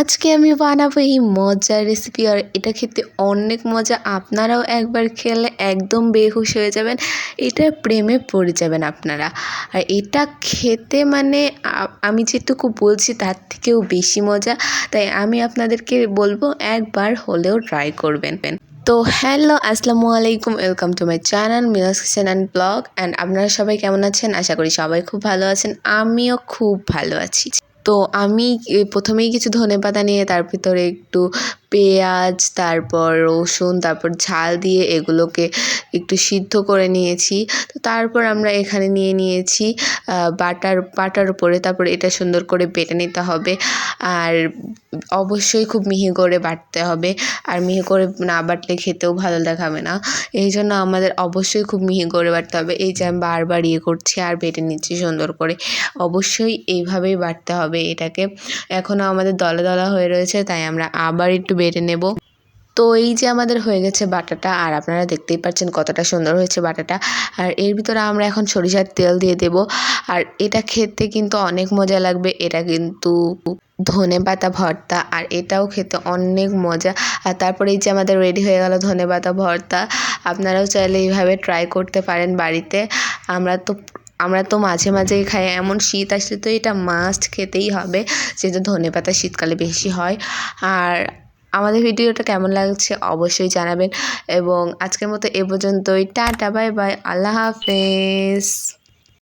আজকে আমি বানাবো এই মজার রেসিপি আর এটা খেতে অনেক মজা। আপনারাও একবার খেলে একদম বেহুশ হয়ে যাবেন, এটা প্রেমে পড়ে যাবেন আপনারা। আর এটা খেতে মানে আমি যেটুকু বলছি তার থেকেও বেশি মজা, তাই আমি আপনাদেরকে বলব একবার হলেও ট্রাই করবেন। তো হ্যালো আসসালামু আলাইকুম welcome to my channel Mila's kitchen and blog and আপনারা সবাই কেমন আছেন? আশা করি সবাই খুব ভালো আছেন, আমিও খুব ভালো আছি। তো আমি প্রথমেই কিছু ধনেপাতা নিয়ে তার ভিতরে একটু পেঁয়াজ, তারপর রসুন, তারপর ঝাল দিয়ে এগুলোকে একটু সিদ্ধ করে নিয়েছি। তো তারপর আমরা এখানে নিয়ে নিয়েছি বাটার বাটার উপরে তারপর এটা সুন্দর করে বেটে নিতে হবে। আর অবশ্যই খুব মিহি করে বাটতে হবে। আর মিহি করে না বাটলে খেতেও ভালো দেখাবে না। এই জন্য আমাদের অবশ্যই খুব মিহি করে বাটতে হবে। এই যে আমি বারবার ইয়ে করছি আর বেটে নিচ্ছি সুন্দর করে। অবশ্যই এইভাবেই বাটতে হবে এটাকে। এখনও আমাদের দলা দলা হয়ে রয়েছে, তাই আমরা আবার একটু বেটে নেব। তো এই যে আমাদের হয়ে গেছে বাটাটা, আর আপনারা দেখতেই পাচ্ছেন কতটা সুন্দর হয়েছে বাটাটা। আর এর ভিতরে আমরা এখন সরিষার তেল দিয়ে দেব। আর এটা খেতে কিন্তু অনেক মজা লাগবে। এটা কিন্তু ধনে পাতা ভর্তা, আর এটাও খেতে অনেক মজা। আর তারপরে এই যে আমাদের রেডি হয়ে গেল ধনে পাতা ভর্তা। আপনারাও চাইলে এইভাবে ট্রাই করতে পারেন বাড়িতে। আমরা তো আমরা তো মাঝে মাঝেই খাই। এমন শীত আসলে তো এটা মাস্ট খেতেই হবে। যেহেতু ধনে পাতা শীতকালে বেশি হয়। আর আমাদের ভিডিওটা কেমন লাগছে অবশ্যই জানাবেন। এবং আজকের মতো এ পর্যন্তই। Tata, bye bye. আল্লাহ হাফেজ।